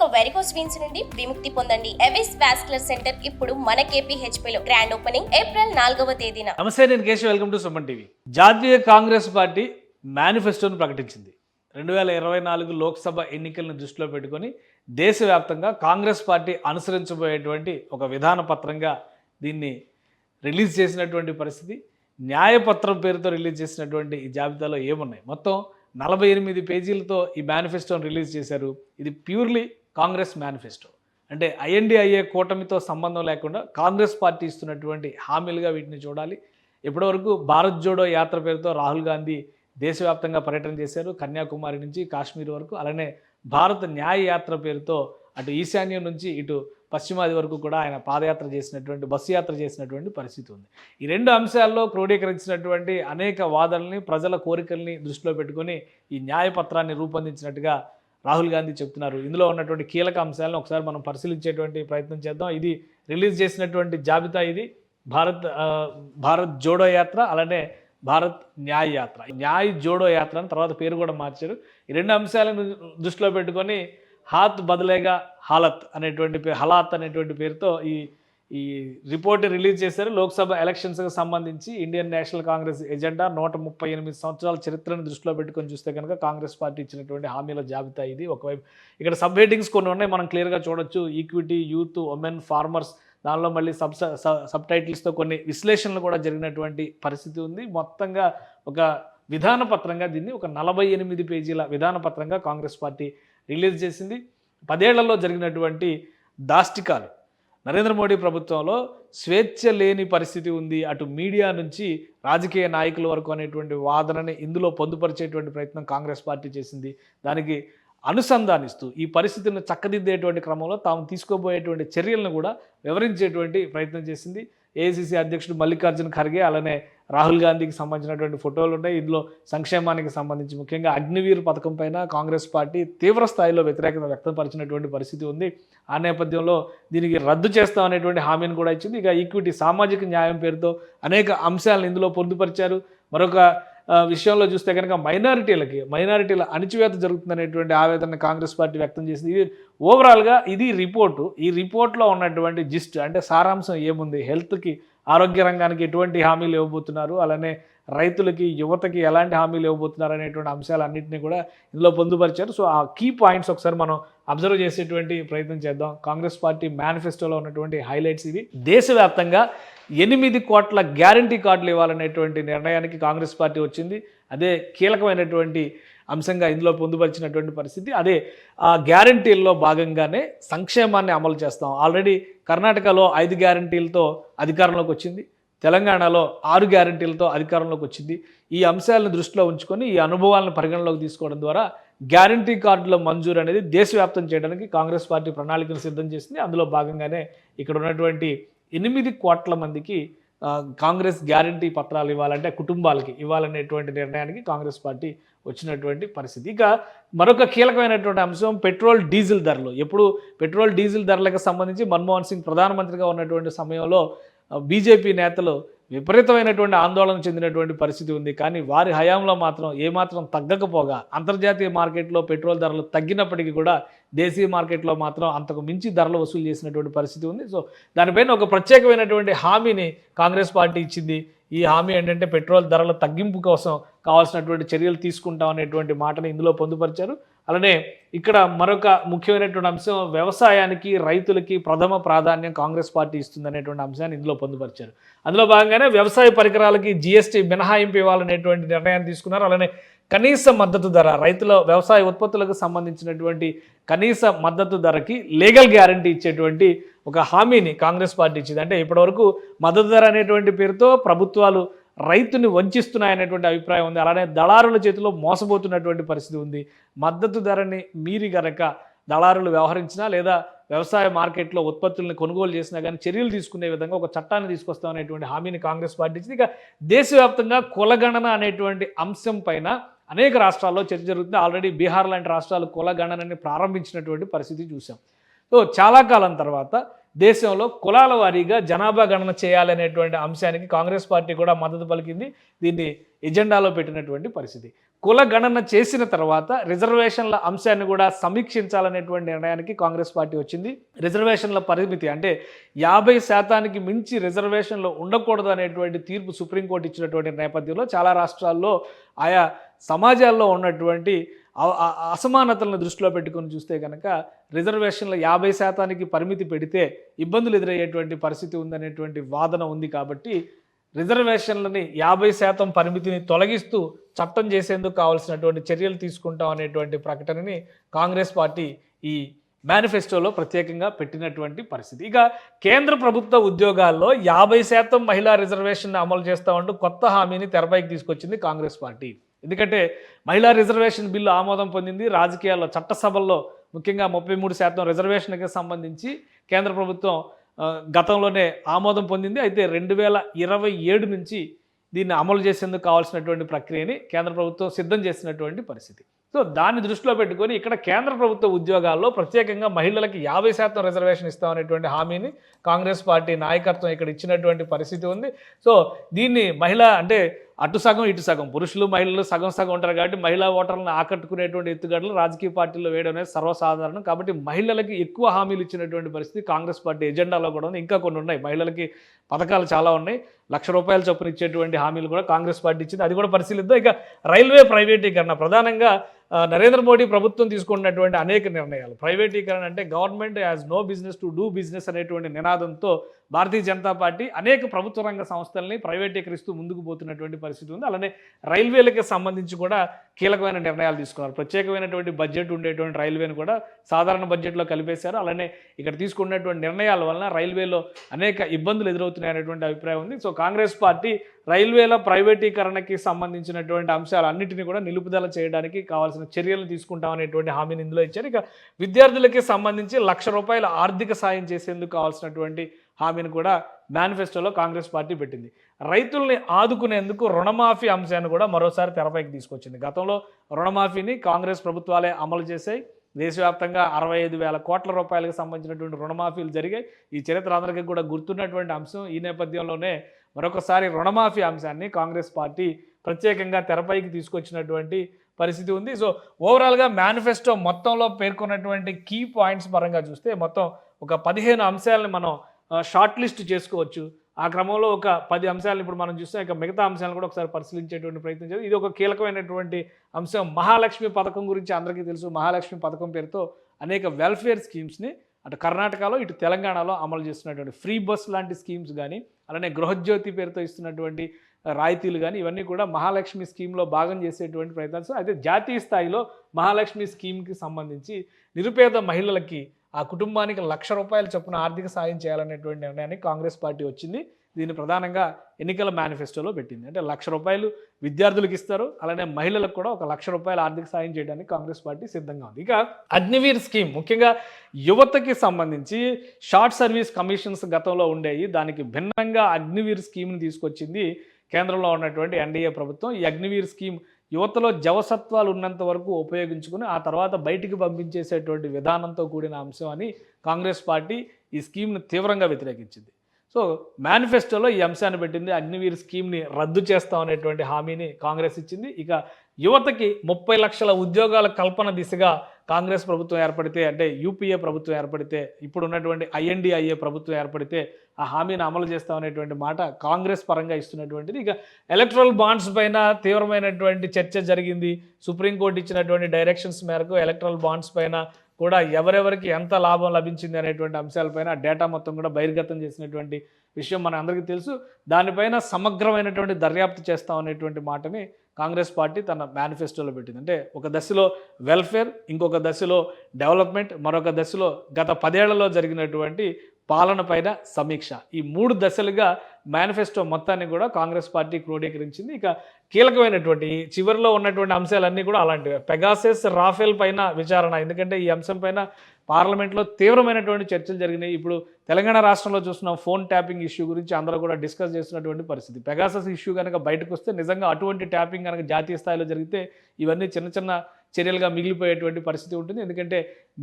ఇక varicose veins నుండి విముక్తి పొందండి. ఎవిస్ వాస్కులర్ సెంటర్ ఇప్పుడు మన KPHP లో గ్రాండ్ ఓపెనింగ్ ఏప్రిల్ నాలుగవ తేదీన. నమస్తే నేను Keshav. Welcome to Suman TV. జాతీయ కాంగ్రెస్ పార్టీ మేనిఫెస్టోను ప్రకటించింది. రెండు వేల ఇరవై నాలుగు లోక్సభ ఎన్నికలను దృష్టిలో పెట్టుకొని దేశవ్యాప్తంగా కాంగ్రెస్ పార్టీ అనుసరించబోయేటువంటి ఒక విధాన పత్రంగా దీన్ని రిలీజ్ చేసినటువంటి పరిస్థితి న్యాయపత్రం పేరుతో రిలీజ్ చేసినటువంటి ఈ జాబితాలో ఏమున్నాయి? మొత్తం నలభై ఎనిమిది పేజీలతో ఈ మేనిఫెస్టోను రిలీజ్ చేశారు. ఇది ప్యూర్లీ కాంగ్రెస్ మేనిఫెస్టో. అంటే ఐఎన్డీఐఏ కూటమితో సంబంధం లేకుండా కాంగ్రెస్ పార్టీ ఇస్తున్నటువంటి హామీలుగా వీటిని చూడాలి. ఇప్పటివరకు భారత్ జోడో యాత్ర పేరుతో రాహుల్ గాంధీ దేశవ్యాప్తంగా పర్యటన చేశారు. కన్యాకుమారి నుంచి కాశ్మీర్ వరకు అలానే భారత్ న్యాయ యాత్ర పేరుతో అటు ఈశాన్యం నుంచి ఇటు పశ్చిమాది వరకు కూడా ఆయన పాదయాత్ర చేసినటువంటి బస్సు యాత్ర చేసినటువంటి పరిస్థితి ఉంది. ఈ రెండు అంశాల్లో క్రోడీకరించినటువంటి అనేక వాదనల్ని ప్రజల కోరికల్ని దృష్టిలో పెట్టుకొని ఈ న్యాయపత్రాన్ని రూపొందించినట్టుగా రాహుల్ గాంధీ చెప్తున్నారు. ఇందులో ఉన్నటువంటి కీలక అంశాలను ఒకసారి మనం పరిశీలించేటువంటి ప్రయత్నం చేద్దాం. ఇది రిలీజ్ చేసినటువంటి జాబితా ఇది. భారత్ భారత్ జోడో యాత్ర అలానే భారత్ న్యాయ యాత్ర. న్యాయ్ జోడో యాత్ర అని తర్వాత పేరు కూడా మార్చారు. ఈ రెండు అంశాలను దృష్టిలో పెట్టుకొని హాత్ బదులేగా హాలత్ అనేటువంటి హలాత్ అనేటువంటి పేరుతో ఈ ఈ రిపోర్ట్ రిలీజ్ చేశారు. లోక్సభ ఎలక్షన్స్కి సంబంధించి ఇండియన్ నేషనల్ కాంగ్రెస్ ఎజెండా నూట ముప్పై ఎనిమిది సంవత్సరాల చరిత్రను దృష్టిలో పెట్టుకొని చూస్తే కనుక కాంగ్రెస్ పార్టీ ఇచ్చినటువంటి హామీల జాబితా ఇది. ఒకవైపు ఇక్కడ సబ్ హెడ్డింగ్స్ కొన్ని ఉన్నాయి మనం క్లియర్గా చూడొచ్చు. ఈక్విటీ యూత్ ఉమెన్ ఫార్మర్స్ దానిలో మళ్ళీ సబ్ సబ్ టైటిల్స్తో కొన్ని విశ్లేషణలు కూడా జరిగినటువంటి పరిస్థితి ఉంది. మొత్తంగా ఒక విధాన పత్రంగా దీన్ని ఒక నలభై ఎనిమిది పేజీల విధాన పత్రంగా కాంగ్రెస్ పార్టీ రిలీజ్ చేసింది. పదేళ్ళలో జరిగినటువంటి దాష్టికాలు నరేంద్ర మోడీ ప్రభుత్వంలో స్వేచ్ఛ లేని పరిస్థితి ఉంది అటు మీడియా నుంచి రాజకీయ నాయకుల వరకు అనేటువంటి వాదనని ఇందులో పొందుపరిచేటువంటి ప్రయత్నం కాంగ్రెస్ పార్టీ చేసింది. దానికి అనుసంధానిస్తూ ఈ పరిస్థితిని చక్కదిద్దేటువంటి క్రమంలో తాము తీసుకోబోయేటువంటి చర్యలను కూడా వివరించేటువంటి ప్రయత్నం చేసింది. ఏఐసిసి అధ్యక్షుడు మల్లికార్జున ఖర్గే అలానే రాహుల్ గాంధీకి సంబంధించినటువంటి ఫోటోలు ఉన్నాయి. ఇందులో సంక్షేమానికి సంబంధించి ముఖ్యంగా అగ్నివీర్ పథకం పైన కాంగ్రెస్ పార్టీ తీవ్ర స్థాయిలో వ్యతిరేకత వ్యక్తపరిచినటువంటి పరిస్థితి ఉంది. ఆ నేపథ్యంలో దీనికి రద్దు చేస్తామనేటువంటి హామీని కూడా ఇచ్చింది. ఇక ఈక్విటీ సామాజిక న్యాయం పేరుతో అనేక అంశాలను ఇందులో పొందుపరిచారు. మరొక విషయంలో చూస్తే కనుక మైనారిటీలకి మైనారిటీల అణిచివేత జరుగుతుందనేటువంటి ఆవేదన కాంగ్రెస్ పార్టీ వ్యక్తం చేసింది. ఇది ఓవరాల్గా ఇది రిపోర్టు. ఈ రిపోర్ట్లో ఉన్నటువంటి జిస్ట్ అంటే సారాంశం ఏముంది? హెల్త్కి ఆరోగ్య రంగానికి ఎటువంటి హామీలు ఇవ్వబోతున్నారు? అలానే రైతులకి యువతకి ఎలాంటి హామీలు ఇవ్వబోతున్నారు? అనేటువంటి అంశాలన్నింటినీ కూడా ఇందులో పొందుపరిచారు. సో ఆ కీ పాయింట్స్ ఒకసారి మనం అబ్జర్వ్ చేసేటువంటి ప్రయత్నం చేద్దాం. కాంగ్రెస్ పార్టీ మేనిఫెస్టోలో ఉన్నటువంటి హైలైట్స్ ఇవి. దేశవ్యాప్తంగా ఎనిమిది కోట్ల గ్యారంటీ కార్డులు ఇవ్వాలనేటువంటి నిర్ణయానికి కాంగ్రెస్ పార్టీ వచ్చింది. అదే కీలకమైనటువంటి అంశంగా ఇందులో పొందుపరిచినటువంటి పరిస్థితి. అదే ఆ గ్యారంటీల్లో భాగంగానే సంక్షేమాన్ని అమలు చేస్తాం. ఆల్రెడీ కర్ణాటకలో ఐదు గ్యారంటీలతో అధికారంలోకి వచ్చింది. తెలంగాణలో ఆరు గ్యారంటీలతో అధికారంలోకి వచ్చింది. ఈ అంశాలను దృష్టిలో ఉంచుకొని ఈ అనుభవాలను పరిగణలోకి తీసుకోవడం ద్వారా గ్యారంటీ కార్డుల మంజూరు అనేది దేశవ్యాప్తం చేయడానికి కాంగ్రెస్ పార్టీ ప్రణాళికను సిద్ధం చేసింది. అందులో భాగంగానే ఇక్కడ ఉన్నటువంటి ఎనిమిది కోట్ల మందికి కాంగ్రెస్ గ్యారంటీ పత్రాలు ఇవ్వాలంటే కుటుంబాలకి ఇవ్వాలనేటువంటి నిర్ణయానికి కాంగ్రెస్ పార్టీ వచ్చినటువంటి పరిస్థితి. ఇక మరొక కీలకమైనటువంటి అంశం పెట్రోల్ డీజిల్ ధరలు. ఎప్పుడు పెట్రోల్ డీజిల్ ధరలకు సంబంధించి మన్మోహన్ సింగ్ ప్రధానమంత్రిగా ఉన్నటువంటి సమయంలో బీజేపీ నేతలు విపరీతమైనటువంటి ఆందోళన చెందినటువంటి పరిస్థితి ఉంది. కానీ వారి హయాంలో మాత్రం ఏమాత్రం తగ్గకపోగా అంతర్జాతీయ మార్కెట్లో పెట్రోల్ ధరలు తగ్గినప్పటికీ కూడా దేశీయ మార్కెట్లో మాత్రం అంతకు మించి ధరలు వసూలు చేసినటువంటి పరిస్థితి ఉంది. సో దానిపైన ఒక ప్రత్యేకమైనటువంటి హామీని కాంగ్రెస్ పార్టీ ఇచ్చింది. ఈ హామీ ఏంటంటే పెట్రోల్ ధరల తగ్గింపు కోసం కావాల్సినటువంటి చర్యలు తీసుకుంటాం అనేటువంటి మాటను ఇందులో పొందుపరిచారు. అలానే ఇక్కడ మరొక ముఖ్యమైనటువంటి అంశం వ్యవసాయానికి రైతులకి ప్రథమ ప్రాధాన్యం కాంగ్రెస్ పార్టీ ఇస్తుందనేటువంటి అంశాన్ని ఇందులో పొందుపరిచారు. అందులో భాగంగానే వ్యవసాయ పరికరాలకి జిఎస్టీ మినహాయింపు ఇవ్వాలనేటువంటి నిర్ణయాన్ని తీసుకున్నారు. అలానే కనీస మద్దతు ధర రైతుల వ్యవసాయ ఉత్పత్తులకు సంబంధించినటువంటి కనీస మద్దతు ధరకి లీగల్ గ్యారంటీ ఇచ్చేటువంటి ఒక హామీని కాంగ్రెస్ పార్టీ ఇచ్చింది. అంటే ఇప్పటివరకు మద్దతు ధర అనేటువంటి పేరుతో ప్రభుత్వాలు రైతుని వంచిస్తున్నాయనేటువంటి అభిప్రాయం ఉంది. అలానే దళారుల చేతిలో మోసపోతున్నటువంటి పరిస్థితి ఉంది. మద్దతు ధరని మీరి గనక దళారులు వ్యవహరించినా లేదా వ్యవసాయ మార్కెట్లో ఉత్పత్తులను కొనుగోలు చేసినా కానీ చర్యలు తీసుకునే విధంగా ఒక చట్టాన్ని తీసుకొస్తామనేటువంటి హామీని కాంగ్రెస్ పార్టీ ఇచ్చింది. ఇక దేశవ్యాప్తంగా కులగణన అనేటువంటి అంశం పైన అనేక రాష్ట్రాల్లో చర్చ జరుగుతుంది. ఆల్రెడీ బీహార్ లాంటి రాష్ట్రాలు కులగణనని ప్రారంభించినటువంటి పరిస్థితి చూసాం సో చాలా కాలం తర్వాత దేశంలో కులాల వారీగా జనాభా గణన చేయాలనేటువంటి అంశానికి కాంగ్రెస్ పార్టీ కూడా మద్దతు పలికింది. దీన్ని ఎజెండాలో పెట్టినటువంటి పరిస్థితి. కుల గణన చేసిన తర్వాత రిజర్వేషన్ల అంశాన్ని కూడా సమీక్షించాలనేటువంటి నిర్ణయానికి కాంగ్రెస్ పార్టీ వచ్చింది. రిజర్వేషన్ల పరిమితి అంటే యాభై శాతానికి మించి రిజర్వేషన్లు ఉండకూడదు అనేటువంటి తీర్పు సుప్రీంకోర్టు ఇచ్చినటువంటి నేపథ్యంలో చాలా రాష్ట్రాల్లో ఆయా సమాజాల్లో ఉన్నటువంటి అసమానతలను దృష్టిలో పెట్టుకొని చూస్తే కనుక రిజర్వేషన్ల యాభై శాతానికి పరిమితి పెడితే ఇబ్బందులు ఎదురయ్యేటువంటి పరిస్థితి ఉందనేటువంటి వాదన ఉంది కాబట్టి రిజర్వేషన్లని యాభై శాతం పరిమితిని తొలగిస్తూ చట్టం చేసేందుకు కావాల్సినటువంటి చర్యలు తీసుకుంటాం అనేటువంటి ప్రకటనని కాంగ్రెస్ పార్టీ ఈ మేనిఫెస్టోలో ప్రత్యేకంగా పెట్టినటువంటి పరిస్థితి. ఇక కేంద్ర ప్రభుత్వ ఉద్యోగాల్లో యాభై శాతం మహిళా రిజర్వేషన్ అమలు చేస్తామంటూ కొత్త హామీని తెరపైకి తీసుకొచ్చింది కాంగ్రెస్ పార్టీ. ఎందుకంటే మహిళా రిజర్వేషన్ బిల్లు ఆమోదం పొందింది రాజకీయాల్లో చట్టసభల్లో ముఖ్యంగా ముప్పై మూడు శాతం రిజర్వేషన్కి సంబంధించి కేంద్ర ప్రభుత్వం గతంలోనే ఆమోదం పొందింది. అయితే రెండు వేల ఇరవై ఏడు నుంచి దీన్ని అమలు చేసేందుకు కావాల్సినటువంటి ప్రక్రియని కేంద్ర ప్రభుత్వం సిద్ధం చేసినటువంటి పరిస్థితి. సో దాన్ని దృష్టిలో పెట్టుకొని ఇక్కడ కేంద్ర ప్రభుత్వ ఉద్యోగాల్లో ప్రత్యేకంగా మహిళలకి యాభై శాతం రిజర్వేషన్ ఇస్తామనేటువంటి హామీని కాంగ్రెస్ పార్టీ నాయకత్వం ఇక్కడ ఇచ్చినటువంటి పరిస్థితి ఉంది. సో దీన్ని మహిళ అంటే అటు సగం ఇటు సగం. పురుషులు మహిళలు సగం సగం ఉంటారు కాబట్టి మహిళా ఓటర్లను ఆకట్టుకునేటువంటి ఎత్తుగడలు రాజకీయ పార్టీల్లో వేయడం అనేది సర్వసాధారణం. కాబట్టి మహిళలకి ఎక్కువ హామీలు ఇచ్చినటువంటి పరిస్థితి కాంగ్రెస్ పార్టీ ఎజెండాలో కూడా ఉంది. ఇంకా కొన్ని ఉన్నాయి. మహిళలకి పథకాలు చాలా ఉన్నాయి. లక్ష రూపాయల చొప్పున ఇచ్చేటువంటి హామీలు కూడా కాంగ్రెస్ పార్టీ ఇచ్చింది. అది కూడా పరిశీలిద్దాం. ఇక రైల్వే ప్రైవేటీకరణ. ప్రధానంగా నరేంద్ర మోడీ ప్రభుత్వం తీసుకున్నటువంటి అనేక నిర్ణయాలు. ప్రైవేటీకరణ అంటే government has no business to do business అనేటువంటి నినాదంతో భారతీయ జనతా పార్టీ అనేక ప్రభుత్వ రంగ సంస్థల్ని ప్రైవేటీకరిస్తూ ముందుకు పోతున్నటువంటి పరిస్థితి ఉంది. అలానే రైల్వేలకి సంబంధించి కూడా కీలకమైన నిర్ణయాలు తీసుకున్నారు. ప్రత్యేకమైనటువంటి బడ్జెట్ ఉండేటువంటి రైల్వేని కూడా సాధారణ బడ్జెట్లో కలిపేశారు. అలానే ఇక్కడ తీసుకున్నటువంటి నిర్ణయాల వలన రైల్వేలో అనేక ఇబ్బందులు ఎదురవుతున్నాయనేటువంటి అభిప్రాయం ఉంది. సో కాంగ్రెస్ పార్టీ రైల్వేల ప్రైవేటీకరణకి సంబంధించినటువంటి అంశాలన్నింటినీ కూడా నిలుపుదల చేయడానికి కావాల్సిన చర్యలు తీసుకుంటామనేటువంటి హామీని ఇందులో ఇచ్చారు. ఇక విద్యార్థులకి సంబంధించి లక్ష రూపాయల ఆర్థిక సాయం చేసేందుకు కావాల్సినటువంటి హామీని కూడా మేనిఫెస్టోలో కాంగ్రెస్ పార్టీ పెట్టింది. రైతుల్ని ఆదుకునేందుకు రుణమాఫీ అంశాన్ని కూడా మరోసారి తెరపైకి తీసుకొచ్చింది. గతంలో రుణమాఫీని కాంగ్రెస్ ప్రభుత్వాలే అమలు చేశాయి. దేశవ్యాప్తంగా అరవై ఐదు వేల కోట్ల రూపాయలకు సంబంధించినటువంటి రుణమాఫీలు జరిగాయి. ఈ చరిత్ర అందరికీ కూడా గుర్తున్నటువంటి అంశం ఈ నేపథ్యంలోనే మరొకసారి రుణమాఫీ అంశాన్ని కాంగ్రెస్ పార్టీ ప్రత్యేకంగా తెరపైకి తీసుకొచ్చినటువంటి పరిస్థితి ఉంది. సో ఓవరాల్గా మేనిఫెస్టో మొత్తంలో పేర్కొన్నటువంటి కీ పాయింట్స్ పరంగా చూస్తే మొత్తం ఒక పదిహేను అంశాలను మనం షార్ట్ లిస్ట్ చేసుకోవచ్చు. ఆ క్రమంలో ఒక పది అంశాలను ఇప్పుడు మనం చూస్తే ఇక మిగతా అంశాలను కూడా ఒకసారి పరిశీలించేటువంటి ప్రయత్నం చేయాలి ఇది ఒక కీలకమైనటువంటి అంశం. మహాలక్ష్మి పథకం గురించి అందరికీ తెలుసు. మహాలక్ష్మి పథకం పేరుతో అనేక వెల్ఫేర్ స్కీమ్స్ని అటు కర్ణాటకలో ఇటు తెలంగాణలో అమలు చేస్తున్నటువంటి ఫ్రీ బస్ లాంటి స్కీమ్స్ కానీ అలానే గృహజ్యోతి పేరుతో ఇస్తున్నటువంటి రాయితీలు కానీ ఇవన్నీ కూడా మహాలక్ష్మి స్కీమ్లో భాగం చేసేటువంటి ప్రయత్నాలు అయితే జాతీయ స్థాయిలో మహాలక్ష్మి స్కీమ్కి సంబంధించి నిరుపేద మహిళలకి ఆ కుటుంబానికి లక్ష రూపాయల చొప్పున ఆర్థిక సాయం చేయాలనేటువంటి నిర్ణయానికి కాంగ్రెస్ పార్టీ వచ్చింది. దీన్ని ప్రధానంగా ఎన్నికల మేనిఫెస్టోలో పెట్టింది. అంటే లక్ష రూపాయలు విద్యార్థులకు ఇస్తారు అలానే మహిళలకు కూడా ఒక లక్ష రూపాయలు ఆర్థిక సాయం చేయడానికి కాంగ్రెస్ పార్టీ సిద్ధంగా ఉంది. ఇక అగ్నివీర్ స్కీమ్ ముఖ్యంగా యువతకి సంబంధించి షార్ట్ సర్వీస్ కమిషన్స్ గతంలో ఉండేవి దానికి భిన్నంగా అగ్నివీర్ స్కీమ్ని తీసుకొచ్చింది కేంద్రంలో ఉన్నటువంటి ఎన్డీఏ ప్రభుత్వం. ఈ అగ్నివీర్ స్కీమ్ యువతలో జవసత్వాలు ఉన్నంత వరకు ఉపయోగించుకుని ఆ తర్వాత బయటికి పంపించేసేటువంటి విధానంతో కూడిన అంశం అని కాంగ్రెస్ పార్టీ ఈ స్కీమ్ను తీవ్రంగా వ్యతిరేకించింది. సో మేనిఫెస్టోలో ఈ అంశాన్ని పెట్టింది. అగ్నివీర్ స్కీమ్ని రద్దు చేస్తాం అనేటువంటి హామీని కాంగ్రెస్ ఇచ్చింది. ఇక యువతకి ముప్పై లక్షల ఉద్యోగాల కల్పన దిశగా కాంగ్రెస్ ప్రభుత్వం ఏర్పడితే అంటే యూపీఏ ప్రభుత్వం ఏర్పడితే ఇప్పుడు ఉన్నటువంటి ఐఎన్డిఐఏ ప్రభుత్వం ఏర్పడితే ఆ హామీని అమలు చేస్తామనేటువంటి మాట కాంగ్రెస్ పరంగా ఇస్తున్నటువంటిది. ఇక ఎలక్ట్రల్ బాండ్స్ పైన తీవ్రమైనటువంటి చర్చ జరిగింది. సుప్రీంకోర్టు ఇచ్చినటువంటి డైరెక్షన్స్ మేరకు ఎలక్ట్రల్ బాండ్స్ పైన కూడా ఎవరెవరికి ఎంత లాభం లభించింది అనేటువంటి అంశాలపైన డేటా మొత్తం కూడా బహిర్గతం చేసినటువంటి విషయం మన అందరికీ తెలుసు. దానిపైన సమగ్రమైనటువంటి దర్యాప్తు చేస్తాం అనేటువంటి మాటని కాంగ్రెస్ పార్టీ తన మేనిఫెస్టోలో పెట్టింది. అంటే ఒక దశలో వెల్ఫేర్ ఇంకొక దశలో డెవలప్మెంట్ మరొక దశలో గత పదేళ్ళలో జరిగినటువంటి పాలన పైన సమీక్ష. ఈ మూడు దశలుగా మేనిఫెస్టో మొత్తాన్ని కూడా కాంగ్రెస్ పార్టీ క్రోడీకరించింది. ఇక కీలకమైనటువంటి చివరిలో ఉన్నటువంటి అంశాలన్నీ కూడా అలాంటివే. పెగాసెస్ రాఫెల్ పైన విచారణ. ఎందుకంటే ఈ అంశం పైన పార్లమెంట్లో తీవ్రమైనటువంటి చర్చలు జరిగినాయి. ఇప్పుడు తెలంగాణ రాష్ట్రంలో చూస్తున్నాం ఫోన్ ట్యాపింగ్ ఇష్యూ గురించి అందరూ కూడా డిస్కస్ చేస్తున్నటువంటి పరిస్థితి. పెగాసస్ ఇష్యూ కనుక బయటకు వస్తే నిజంగా అటువంటి ట్యాపింగ్ కనుక జాతీయ స్థాయిలో జరిగితే ఇవన్నీ చిన్న చిన్న చర్యలుగా మిగిలిపోయేటువంటి పరిస్థితి ఉంటుంది. ఎందుకంటే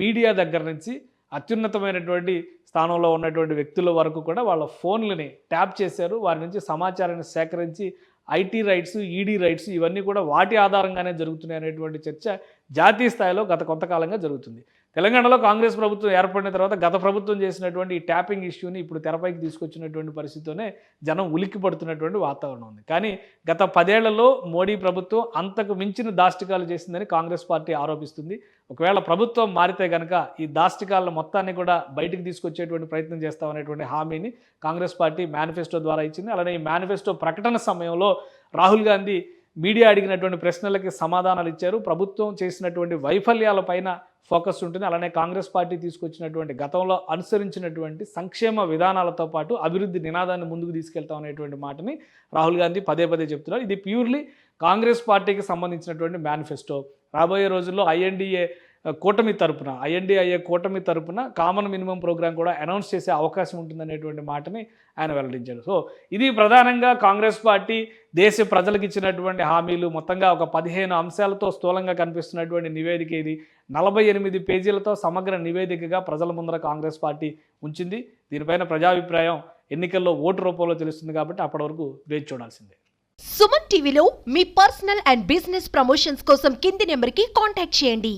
మీడియా దగ్గర నుంచి అత్యున్నతమైనటువంటి స్థానంలో ఉన్నటువంటి వ్యక్తుల వరకు కూడా వాళ్ళ ఫోన్లని ట్యాప్ చేశారు. వారి నుంచి సమాచారాన్ని సేకరించి ఐటీ రైట్స్ ఈడీ రైట్స్ ఇవన్నీ కూడా వాటి ఆధారంగానే జరుగుతున్నాయి అనేటువంటి చర్చ జాతీయ స్థాయిలో గత కొంతకాలంగా జరుగుతుంది. తెలంగాణలో కాంగ్రెస్ ప్రభుత్వం ఏర్పడిన తర్వాత గత ప్రభుత్వం చేసినటువంటి ఈ ట్యాపింగ్ ఇష్యూని ఇప్పుడు తెరపైకి తీసుకొచ్చినటువంటి పరిస్థితితోనే జనం ఉలిక్కి పడుతున్నటువంటి వాతావరణం ఉంది. కానీ గత పదేళ్ళలో మోడీ ప్రభుత్వం అంతకు మించిన దాష్టికాలు చేసిందని కాంగ్రెస్ పార్టీ ఆరోపిస్తుంది. ఒకవేళ ప్రభుత్వం మారితే కనుక ఈ దాష్టికాల మొత్తాన్ని కూడా బయటికి తీసుకొచ్చేటువంటి ప్రయత్నం చేస్తామనేటువంటి హామీని కాంగ్రెస్ పార్టీ మేనిఫెస్టో ద్వారా ఇచ్చింది. అలానే ఈ మేనిఫెస్టో ప్రకటన సమయంలో రాహుల్ గాంధీ మీడియా అడిగినటువంటి ప్రశ్నలకి సమాధానాలు ఇచ్చారు. ప్రభుత్వం చేసినటువంటి వైఫల్యాలపైన ఫోకస్ ఉంటుంది. అలానే కాంగ్రెస్ పార్టీ తీసుకొచ్చినటువంటి గతంలో అనుసరించినటువంటి సంక్షేమ విధానాలతో పాటు అభివృద్ధి నినాదాన్ని ముందుకు తీసుకెళ్తాం అనేటువంటి మాటని రాహుల్ గాంధీ పదే పదే చెప్తున్నారు. ఇది ప్యూర్లీ కాంగ్రెస్ పార్టీకి సంబంధించినటువంటి మేనిఫెస్టో. రాబోయే రోజుల్లో ఐఎన్డీఏ కూటమి తరపున I N D I A కూటమి తరపున కామన్ మినిమం ప్రోగ్రామ్ కూడా అనౌన్స్ చేసే అవకాశం ఉంటుందనేటువంటి మాటని ఆయన వెల్లడించారు. సో ఇది ప్రధానంగా కాంగ్రెస్ పార్టీ దేశ ప్రజలకు ఇచ్చినటువంటి హామీలు మొత్తంగా ఒక పదిహేను అంశాలతో స్థూలంగా కనిపిస్తున్నటువంటి నివేదిక ఇది. నలభై ఎనిమిది పేజీలతో సమగ్ర నివేదికగా ప్రజల ముందర కాంగ్రెస్ పార్టీ ఉంచింది. దీనిపైన ప్రజాభిప్రాయం ఎన్నికల్లో ఓటు రూపంలో తెలుస్తుంది కాబట్టి అప్పటి వరకు వేచి చూడాల్సిందే. సుమన్ టీవీలో మీ పర్సనల్ అండ్ బిజినెస్ ప్రమోషన్స్ కోసం కింది నెంబర్కి కాంటాక్ట్ చేయండి.